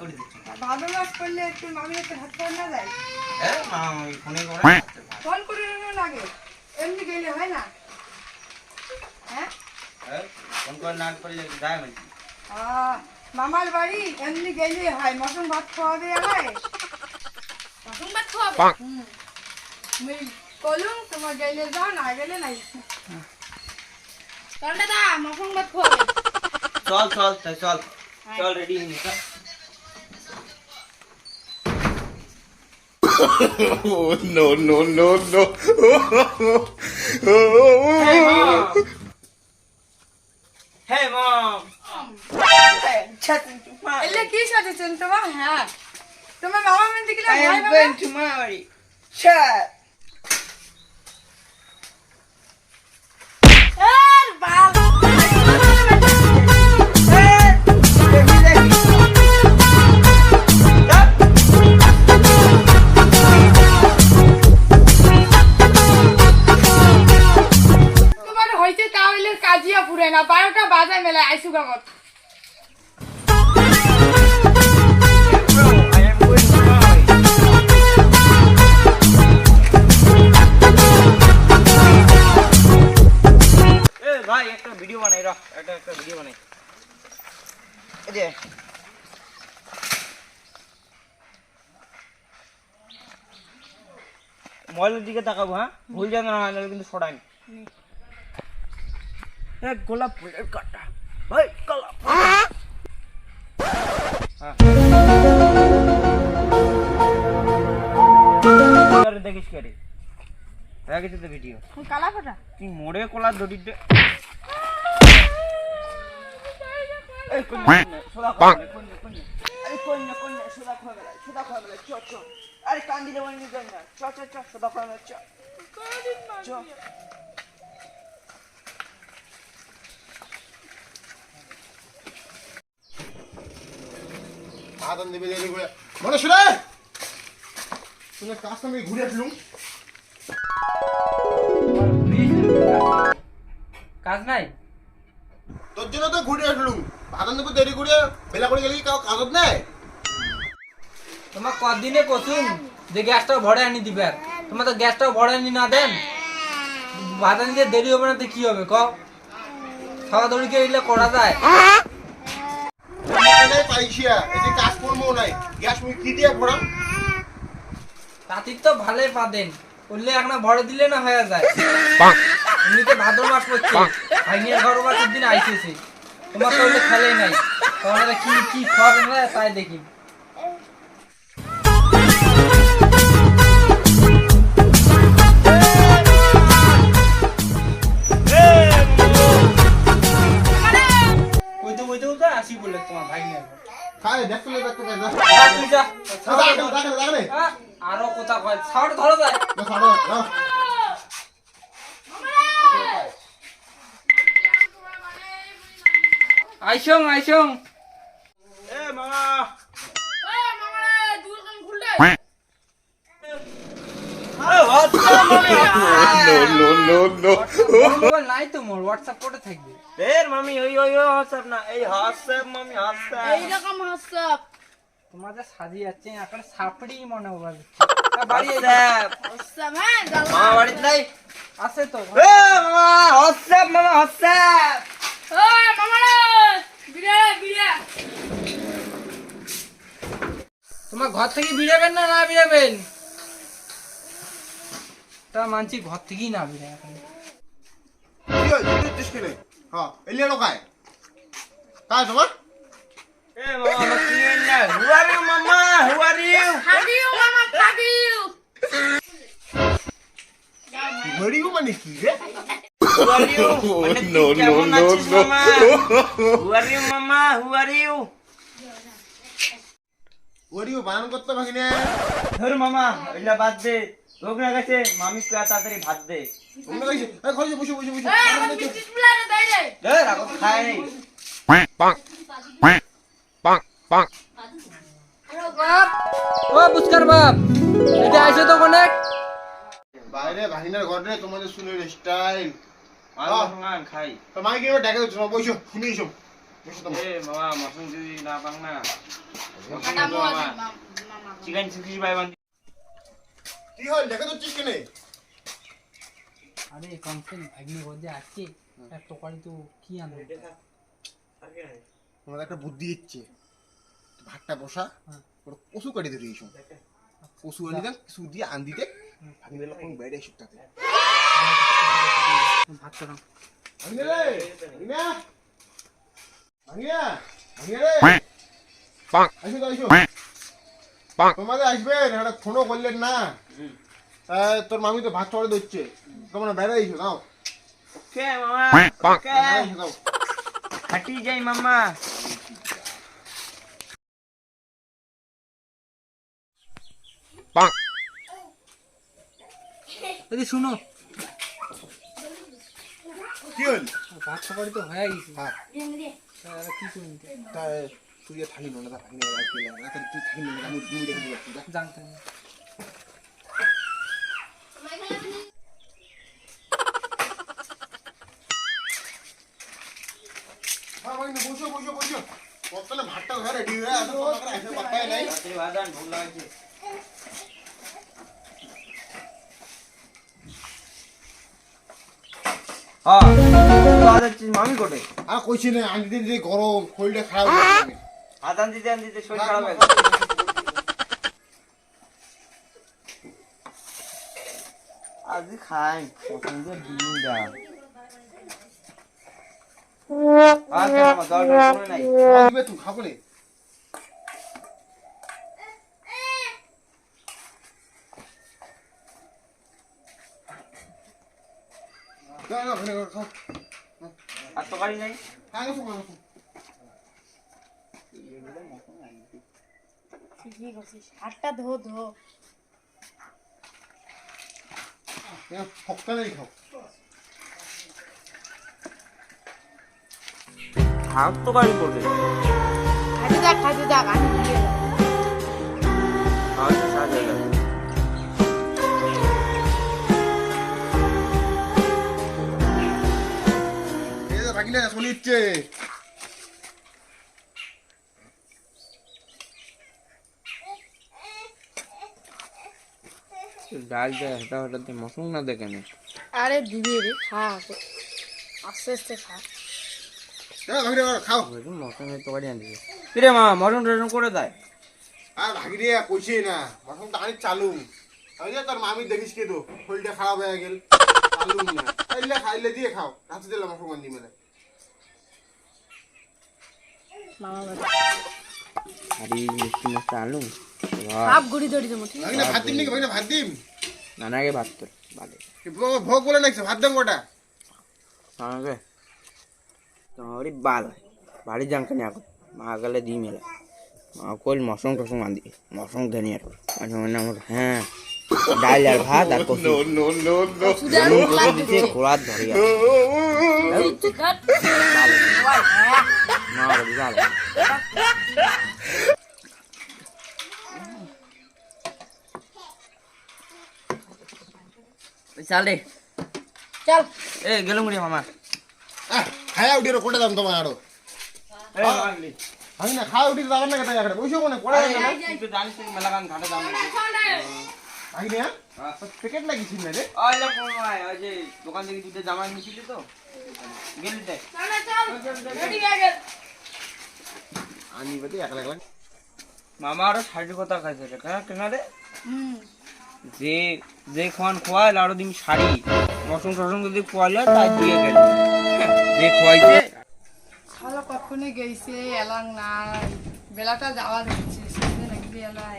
করে দিচ্ছ। ভালো মাছ করলে একটু মামি একটু হাত করে না যায়? এ মা ওই ফোনে করে ফোন করে নেওয়া লাগে। এমনি গেলে হয় না? হ্যাঁ? ফোন করে না করলে যায় বলছি। আহ, মামার বাড়ি এমনি গেলে হয়। মটন ভাত খাওয়াবে আমায়? মটন ভাত খাওয়াবে? হুম। মুই কলুম তোমার গেলে যাও না গেলে নাই। চল দাদা মটন ভাত খাওয়াবে। চল চল তাই চল। চল রেডি হয়ে Oh, no, no, no, no. Hey mom. Hey mom. এলে কি সাজেছেন তোমার হ্যাঁ তোমার মামা মেয়ে দেখলে I ভয় am পাবে? going to marry. Shut. কাজিয়া ফুরে না বারোটা বাজায় মেলায় আইসু. এ ভাই একটা ভিডিও বানাই রাখ। একটা একটা ভিডিও বানাই। এই যে। মোবাইলের দিকে তাকাবো হ্যাঁ? ভুল যেন না কিন্তু সরাই এক গোলাপ ফুলের কাটা। ভাই গোলাপ। হ্যাঁ। দেখিস কে রে? হয়ে গেছে তো ভিডিও কালা ফোটা? তুই মোড়ে কলার দড়িতে এই কোন সোদা খা কোন কোন আরে কোন কোন সোদা খা গেল সোদা খা গেল চ চ। চ চ চ সোদা খা গেল চ। আদান দেবে দেরি করে। মনে শুনে? শুনে কাজটা আমি ঘুরে আসলুম? কাজ নাই? তোর জন্য তো ঘুরে আসলুম। আদান দেবে দেরি করে বেলা করে গেলি কাউ কাগজ নেয় তোমার কদিনে কসুম যে গ্যাসটা ভরে আনি দিবে তোমার তো গ্যাসটা ভরে আনি না দেন। ভাত আনিতে দেরি হবে না তো কি হবে ক খাওয়া দড়িকে এগুলো করা যায়। নাই এই যে কাজ নাই। গ্যাস মুই কি দিয়ে ভরাম তাঁতির তো ভালোই পাদেন করলে এখন ভরে দিলে না হয়ে যায়। এমনিতে ভাদ্র মাস করছে ভাইনের ঘর দিন আইসেছে। তোমার তো খেলে খেলেই নাই। তোমার কি কি না তাই দেখি। আইসং আইসং। এ মামা। রকম নাই তো মোর হোয়াটসঅ্যাপ করে থাকবে। এর মামি ওই ওই ওই হোয়াটসঅ্যাপ না এই হোয়াটসঅ্যাপ মামি হোয়াটসঅ্যাপ। এইরকম হাসসাপ তোমাদের সাজিয়ে যাচ্ছে এখন সাপড়ি মনে হবে বাড়ি হোয়াটসঅ্যাপ হ্যাঁ জ্বালা। বাড়িতে নাই। আছে তো। মামা হোয়াটসঅ্যাপ মামা হোয়াটসঅ্যাপ। তোমার ঘর থেকে বিড়াবেন না না বিড়াবেন? তা মানছি ঘর থেকেই না বিড়ে এখন। কি হয়েছে? তুই দিস কিনে হ্যাঁ এলিয়া লোকায়। কাজ তোমার মানে কি রে? Oh, মানে no, তুই no, no, no. মামা হু আর ইউ মামা হু আর ইউ ঘড়িও বানান করতে পারি না ধর মামা ওইটা বাদ দে। লোক না গেছে মামি তুই তাড়াতাড়ি ভাত দে। অন্য কাছে এই ঘরে বসে বসে বসে। আমি বিস্কিট প্লেটে দেই রে। ধর আগত খায় নেই ও বুঝকার বাপ এটা আইসে তো অনেক। বাইরে ভাগিনার ঘরে তোমাদের শুনে স্টাইল মাল খাই তো মাইকে এবার দেখা না বসো শুনে এসো। বসে এ মামা মশন যদি না পাং না। কাটা মো আছে মামা। চিকেন সিক্সটি ফাইভ আনছি কি হল দেখে তো চিকেন আরে কমসেন ভাগ্নি বলতে আসছে এক টোকারি তো কি আনবে তোমাদের একটা বুদ্ধি দিচ্ছে। ভাতটা বসা। ওর কচু কাটি ধরে কচু আনি দেন কিছু দিয়ে আন দিতে। কোন বাইরে তোর মামি তো ভাত চড়ে দিচ্ছে তোমরা বাইরে এসো দাও হাঁটি যাই মামা শুনো কি হল ভাত টোকারি তো হয়ে গেছে হ্যাঁ আর কি করবি তা তুই যে থাকি না ভাঙি না আজকে না তা তুই থাকি না আমি দুই দেখে দিচ্ছি যা জানতাম না। হ্যাঁ ভাই বসো বসো বসো বর্তমানে ভাতটা ঘরে রেডি হয়ে আছে তোমাদের আসে পাত্তাই নাই রাত্রে ভাত আন ভুল লাগছে হ্যাঁ মামি কোটে আর কইছি না আনি দিন যে গরম শরীরটা খারাপ যাবে। হাত আন দিতে আন দিতে শরীর খারাপ হয়ে আজ খাই পছন্দের দিনটা আমার দরকার নাই? তুমি খাব নে। না না ভেঙে খাও আর তো গাড়ি নাই হ্যাঁ গেছো গেছো ঠিকই করছিস হাতটা ধো ধো ফক্কা নেই খাও যাক আমি দিয়ে গেল। যে ভাগিনা শুনিচ্ছে ডাল হঠাৎ মশলা না দেখে না আরে দিদি রে খা আস্তে আস্তে খা। খাও। তো আনছে। কিরে মা করে দেয় আর কইছি না মশন তো আনি চালু। আমি তোর মামি দেখিস কে তো শরীরটা খারাপ হয়ে গেল চালু না। খাইলে খাইলে দিয়ে খাও। রাতে দিলাম মশন গান দিবে। মামা বাবা আরে মিষ্টি দেবো ঠিক ভাগিনা ভাত দিম নাকি? ভাগিনা ভাত দিম? নানাকে ভাত তোর ভালো ভোগ বলে নাকি ভাত দেব কটা আমাকে তোমারই বাল বাড়ি জাঙ্কানি এখন। মা গেলে দিই মেলা মা কইল মশং টসং আনদি মশং ধেনি আর মানে মানে আমার হ্যাঁ। ডাল আর ভাত আর কচু এমন কচু দিছে খোলার ধরে না বাড়ি ভালো চালে চল। এ গেলুম রে মামা। খায়া উঠি কোটা দাম তোমার আরও? ভাগিনা খাওয়া উঠি না কেটে বসে না জানিস মেলা গান ঘাটে দাম ভাগিনা প্যাকেট লাগিয়েছিস না রে। ওই লোক ওই যে দোকান থেকে দুটো জামা নিয়েছিলি তো? গেলি তাই রেডি হয়ে আনি বাদে একলা একলা মামা আরও শাড়ির কথা খাইছে রে কেন কেন রে? যে যে খান খোয়াইল আরও দিন শাড়ি মশন টসন যদি খোয়াইলে তাই দিয়ে গেল। যে খোয়াইছে। শালা কখনো গেছে এলাং নাই। বেলাটা যাওয়া দেখছে সামনে নাকি এলাই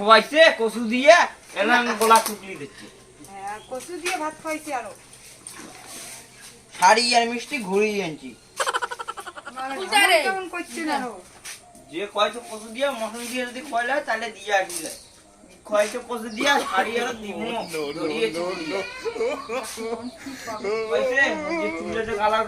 খোয়াইছে কচু দিয়ে এলাম গোলা টুকলি দিচ্ছে। হ্যাঁ কচু দিয়ে ভাত খাইছি আরও। শাড়ি আর মিষ্টি ঘুরিয়ে আনছি আরও যে কচু দিয়ে মশন দিয়ে যদি খোয়াইলে তাহলে দিয়ে আসলে খোয়াইছে কচু দিয়ে শাড়ি আর ধরিয়েছে যে কালার